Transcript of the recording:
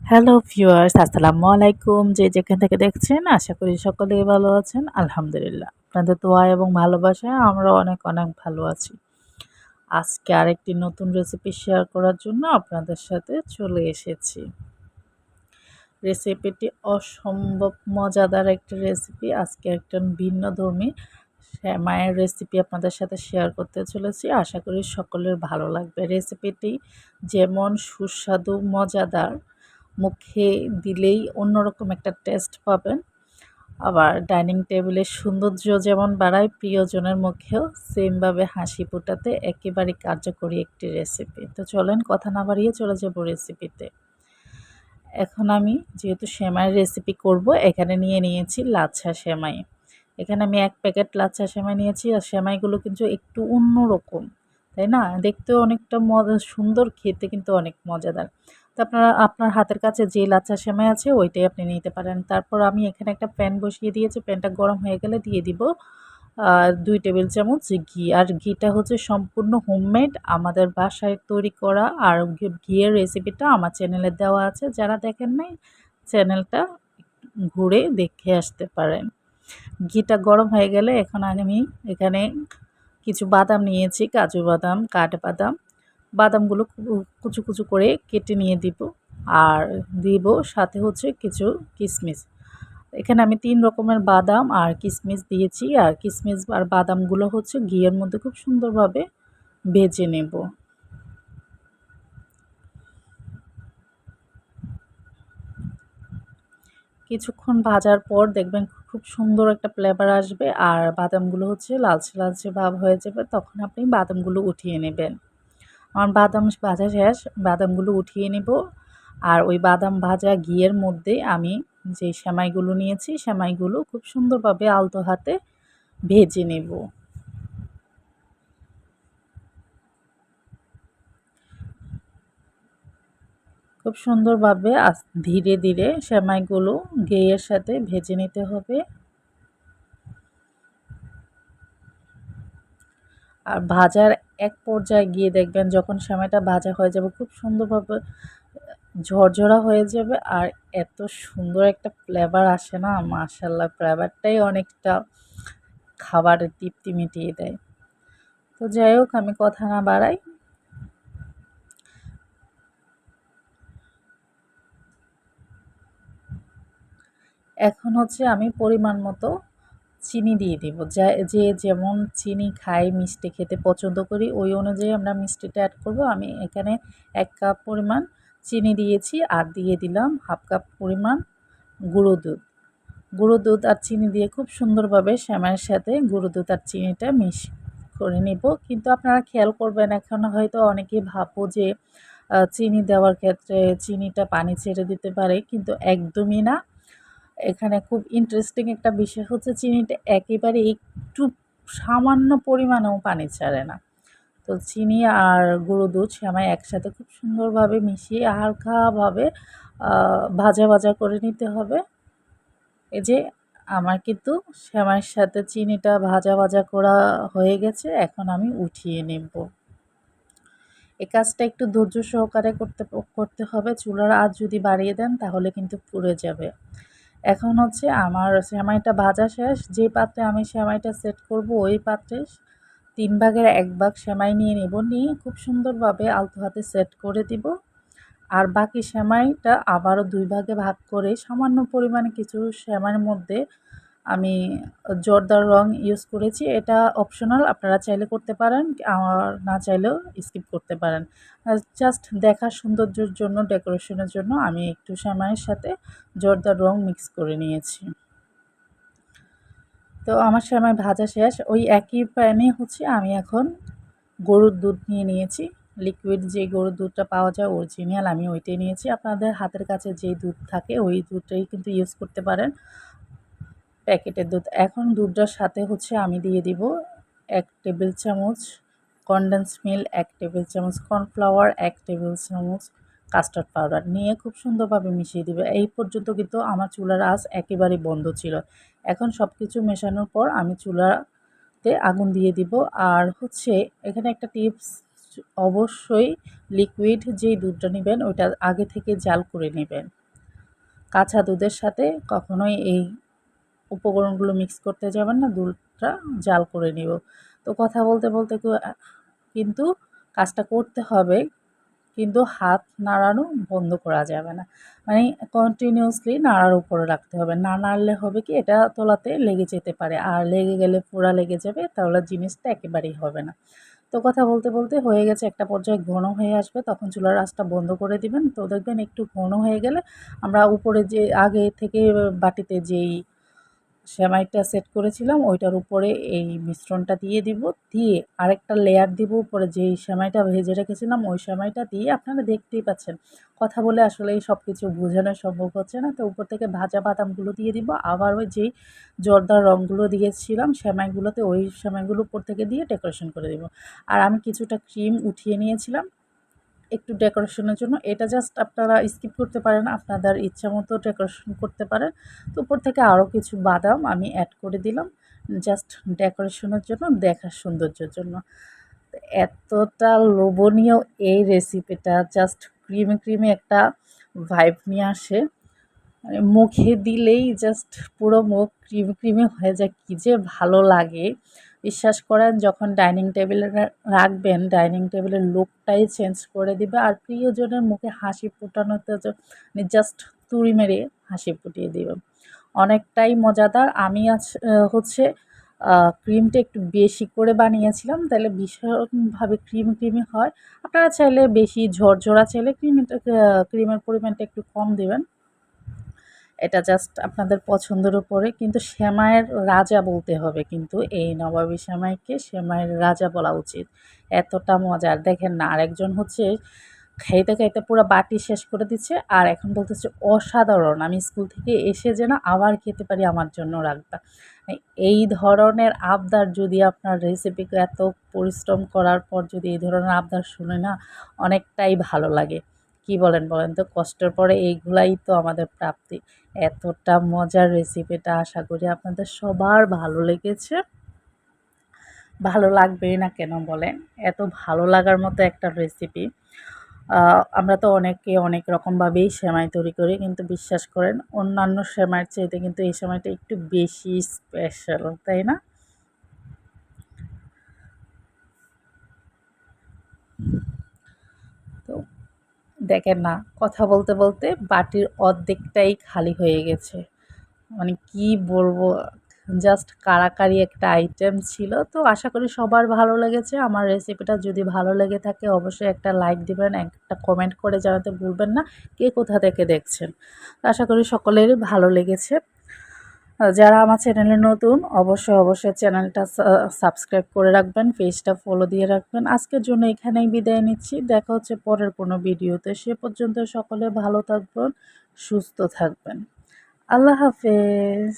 Hello viewers আসসালামু আলাইকুম। যে যেখান থেকে দেখছেন, আশা করি সকলেই ভালো আছেন। আলহামদুলিল্লাহ। আপনাদের দোয়া এবং ভালোবাসায় আমরা অনেক অনেক ভালো আছি। আজকে আরেকটি নতুন রেসিপি শেয়ার করার জন্য আপনাদের সাথে চলে এসেছি। রেসিপিটি অসম্ভব মজাদার একটি রেসিপি আজকে একটা ভিন্ন ধর্মী মায়ের রেসিপি আপনাদের সাথে শেয়ার করতে চলেছি। আশা করি সকলের ভালো লাগবে। রেসিপিটি যেমন সুস্বাদু, মজাদার মুখে দিলেই অন্যরকম একটা টেস্ট পাবেন। আবার ডাইনিং টেবিলের সৌন্দর্য যেমন বাড়ায়, প্রিয়জনের মুখেও সেমভাবে হাসি ফোটাতে একেবারে কার্যকরী একটি রেসিপি তো চলেন কথা না বাড়িয়ে চলে যাব রেসিপিতে এখন আমি যেহেতু সেমাইয়ের রেসিপি করব, এখানে নিয়ে নিয়েছি লাচ্ছা সেমাই। এখানে আমি এক প্যাকেট লাচ্ছা সেমাই নিয়েছি, আর সেমাইগুলো কিন্তু একটু অন্যরকম, তাই না? দেখতেও অনেকটা মজা, সুন্দর, খেতে কিন্তু অনেক মজাদার। তো আপনারা, আপনার হাতের কাছে যে লাচ্ছা সেমাই আছে, ওইটাই আপনি নিতে পারেন। তারপর আমি এখানে একটা প্যান বসিয়ে দিয়েছি, প্যানটা গরম হয়ে গেলে দিয়ে দিব দুই টেবিল চামচ ঘি। আর ঘিটা হচ্ছে সম্পূর্ণ হোমমেড, আমাদের বাসায় তৈরি করা আর ঘিয়ের রেসিপিটা আমার চ্যানেলে দেওয়া আছে। যারা দেখেন নাই, চ্যানেলটা ঘুরে দেখে আসতে পারেন। ঘিটা গরম হয়ে গেলে এখন আমি এখানে কিছু বাদাম নিয়েছি, কাজু বাদাম কাঠবাদাম বাদামগুলো কুচু কুচু করে কেটে নিয়ে দিব। আর দিব সাথে হচ্ছে কিছু কিশমিশ এখানে আমি তিন রকমের বাদাম আর কিশমিশ দিয়েছি। আর কিশমিশ আর বাদামগুলো হচ্ছে ঘিয়ের মধ্যে খুব সুন্দরভাবে ভেজে নেব। কিছুক্ষণ ভাজার পর দেখবেন খুব সুন্দর একটা ফ্লেভার আসবে। আর বাদামগুলো হচ্ছে লালচে লালচে ভাব হয়ে যাবে। তখন আপনি বাদামগুলো উঠিয়ে নেবেন। আমার বাদাম ভাজা শেষ, বাদামগুলো উঠিয়ে নেব। আর ওই বাদাম ভাজা ঘিয়ের মধ্যে আমি যে সেমাইগুলো নিয়েছি, সেমাইগুলো খুব সুন্দরভাবে আলতো হাতে ভেজে নেব। খুব সুন্দরভাবে ধীরে ধীরে সেমাইগুলো ঘিয়ের সাথে ভেজে নিতে হবে। আর ভাজার এক পর্যায়ে গিয়ে দেখবেন যখন সময়টা ভাজা হয়ে যাবে, খুব সুন্দরভাবে ঝরঝরা হয়ে যাবে আর এত সুন্দর একটা ফ্লেভার আসে না মাশাল্লাহ ফ্লেভারটাই অনেকটা খাবারের তৃপ্তি মিটিয়ে দেয়। তো যাই হোক, আমি কথা না বাড়াই। এখন হচ্ছে আমি পরিমাণ মতো চিনি দিয়ে দিব। যা, যে যেমন চিনি খাই, মিষ্টি খেতে পছন্দ করি, ওই অনুযায়ী আমরা মিষ্টিটা অ্যাড করব। আমি এখানে এক কাপ পরিমাণ চিনি দিয়েছি আর দিয়ে দিলাম হাফ কাপ পরিমাণ গুঁড়ো দুধ। গুঁড়ো দুধ আর চিনি দিয়ে খুব সুন্দরভাবে শ্যামের সাথে গুঁড়ো দুধ আর চিনিটা মিশ করে নেব। কিন্তু আপনারা খেয়াল করবেন, এখন হয়তো অনেকে ভাবো যে চিনি দেওয়ার ক্ষেত্রে চিনিটা পানি ছেড়ে দিতে পারে, কিন্তু একদমই না। এখানে খুব ইন্টারেস্টিং একটা বিষয় হচ্ছে চিনিটা একেবারে একটু সামান্য পরিমাণেও পানি ছাড়ে না। তো চিনি আর গুঁড়ো দুধ সেমাই একসাথে খুব সুন্দরভাবে মিশিয়ে হালকাভাবে ভাজা ভাজা করে নিতে হবে। এই যে আমার কিন্তু সেমাইয়ের সাথে চিনিটা ভাজা ভাজা করা হয়ে গেছে, এখন আমি উঠিয়ে নেব। এই কাজটা একটু ধৈর্য সহকারে করতে করতে হবে। চুলার আজ যদি বাড়িয়ে দেন তাহলে কিন্তু পুড়ে যাবে। এখন হচ্ছে আমার সেমাইটা ভাজা শেষ, যে পাত্রে আমি সেমাইটা সেট করব ওই পাত্রে তিন ভাগের এক ভাগ সেমাই নিয়ে নেব, নিয়ে খুব সুন্দরভাবে আলতো হাতে সেট করে দিব। আর বাকি সেমাইটা আবারও দুই ভাগে ভাগ করে সামান্য পরিমাণে কিছু সেমাইয়ের মধ্যে আমি জর্দার রং ইউজ করেছি, এটা অপশনাল আপনারা চাইলে করতে পারেন, আর না চাইলেও স্কিপ করতে পারেন। জাস্ট দেখার সৌন্দর্যের জন্য ডেকোরেশনের জন্য আমি একটু সেমাইয়ের সাথে জর্দার রং মিক্স করে নিয়েছি। তো আমার সেমাই ভাজা শেষ, ওই একই প্যানে হচ্ছে আমি এখন গরুর দুধ নিয়ে নিয়েছি। লিকুইড যে গরুর দুধটা পাওয়া যায় অরিজিনাল আমি ওইটাই নিয়েছি। আপনাদের হাতের কাছে যেই দুধ থাকে, ওই দুধটাই কিন্তু ইউজ করতে পারেন। প্যাকেটের দুধ। এখন দুধটার সাথে হচ্ছে আমি দিয়ে দিব এক টেবিল চামচ কনডেন্স মিল্ক এক টেবিল চামচ কর্নফ্লাওয়ার এক টেবিল চামচ কাস্টার্ড পাউডার নিয়ে খুব সুন্দরভাবে মিশিয়ে দিবে। এই পর্যন্ত কিন্তু আমার চুলার আঁচ একেবারেই বন্ধ ছিল। এখন সব কিছু মেশানোর পর আমি চুলাতে আগুন দিয়ে দিব। আর হচ্ছে এখানে একটা টিপস অবশ্যই লিকুইড যেই দুধটা নেবেন ওইটা আগে থেকে জাল করে নেবেন। কাঁচা দুধের সাথে কখনোই এই উপকরণগুলো মিক্স করতে যাবেন না দুধটা জাল করে নিব। তো কথা বলতে বলতে কিন্তু কাজটা করতে হবে, কিন্তু হাত নাড়ানো বন্ধ করা যাবে না। মানে কন্টিনিউসলি নাড়ার উপরে রাখতে হবে। না নাড়লে হবে কি, এটা তোলাতে লেগে যেতে পারে। আর লেগে গেলে পুরা লেগে যাবে, তাহলে জিনিসটা একেবারেই হবে না। তো কথা বলতে বলতে হয়ে গেছে, একটা পর্যায়ে ঘন হয়ে আসবে, তখন চুলার আঁচটা বন্ধ করে দিবেন। তো দেখবেন একটু ঘন হয়ে গেলে আমরা উপরে যে, আগে থেকে বাটিতে যেই সেমাইটা সেট করেছিলাম, ওইটার উপরে এই মিশ্রণটা দিয়ে দিব, দিয়ে আরেকটা লেয়ার দিব উপরে যেই সেমাইটা ভেজে রেখেছিলাম, ওই সেমাইটা দিয়ে আপনারা দেখতেই পাচ্ছেন। কথা বলে আসলে এই সব কিছু বোঝানো সম্ভব হচ্ছে না, তো উপর থেকে ভাজা বাদামগুলো দিয়ে দিব, আবার ওই যেই জর্দার রঙগুলো দিয়েছিলাম সেমাইগুলোতে ওই সেমাইগুলো উপর থেকে দিয়ে ডেকোরেশন করে দিব। আর আমি কিছুটা ক্রিম উঠিয়ে নিয়েছিলাম একটু ডেকোরেশনের জন্য। এটা জাস্ট আপনারা স্কিপ করতে পারেন, আপনাদের ইচ্ছা মতো ডেকোরেশন করতে পারেন। তো উপর থেকে আরও কিছু বাদাম আমি অ্যাড করে দিলাম জাস্ট ডেকোরেশনের জন্য, দেখার সৌন্দর্যের জন্য। এতটা লোভনীয় এই রেসিপিটা জাস্ট ক্রিমে ক্রিমে একটা ভাইব নিয়ে আসে। মানে মুখে দিলেই জাস্ট পুরো মুখ ক্রিম ক্রিমে হয়ে যায়, কী যে ভালো লাগে। বিশ্বাস করেন, যখন ডাইনিং টেবিলে রাখবেন, ডাইনিং টেবিলের লুকটাই চেঞ্জ করে দিবে আর প্রিয়জনের মুখে হাসি ফোটানোতে জাস্ট তুড়ি মেরে হাসি ফুটিয়ে দিবে। অনেকটাই মজাদার। আমি আজ হচ্ছে ক্রিমটা একটু বেশি করে বানিয়েছিলাম, তাহলে ভীষণভাবে ক্রিম ক্রিমি হয়। আপনারা চাইলে বেশি ঝরঝরা চাইলে ক্রিমটা ক্রিমের পরিমাণটা একটু কম দেবেন। এটা জাস্ট আপনাদের পছন্দের উপরে, কিন্তু শ্যামায়ের রাজা বলতে হবে কিন্তু এই নবাবী শ্যামাইকে শ্যামায়ের রাজা বলা উচিত। এতটা মজার দেখেন না, আরেকজন হচ্ছে খাইতে খাইতে পুরো বাটি শেষ করে দিচ্ছে আর এখন বলতেছে, অসাধারণ, আমি স্কুল থেকে এসে যেন আবার খেতে পারি আমার জন্য রাখবা এই ধরনের আবদার যদি আপনার রেসিপিকে এত পরিশ্রম করার পর যদি এই ধরনের আবদার শুনে না, অনেকটাই ভালো লাগে। কি বলেন বলেন তো? কষ্টের পরে এইগুলাই তো আমাদের প্রাপ্তি। এতটা মজার রেসিপিটা আশা করি আপনাদের সবার ভালো লেগেছে। ভালো লাগবেই না কেন বলেন? এত ভালো লাগার মতো একটা রেসিপি আমরা তো অনেকে অনেক রকমভাবেই সেমাই তৈরি করি, কিন্তু বিশ্বাস করেন, অন্যান্য সেমাইয়ের চাইতে কিন্তু এই সেমাইটা একটু বেশি স্পেশাল তাই না? দেখেন না, কথা বলতে বলতে বাটির অর্ধেকটাই খালি হয়ে গেছে। মানে কি বলব জাস্ট কারাকারি একটা আইটেম ছিল। তো আশা করি সবার ভালো লেগেছে। আমার রেসিপিটা যদি ভালো লেগে থাকে, অবশ্যই একটা লাইক দিবেন, একটা কমেন্ট করে জানাতে ভুলবেন না, কে কোথা থেকে দেখছেন। আশা করি সকলেরই ভালো লেগেছে। যারা আমার চ্যানেলে নতুন, অবশ্যই অবশ্যই চ্যানেলটা সাবস্ক্রাইব করে রাখবেন পেজটা ফলো দিয়ে রাখবেন। আজকের জন্য এখানেই বিদায় নিচ্ছি। দেখা হচ্ছে পরের কোনো ভিডিওতে। সে পর্যন্ত সকলে ভালো থাকবেন, সুস্থ থাকবেন। আল্লাহ হাফেজ।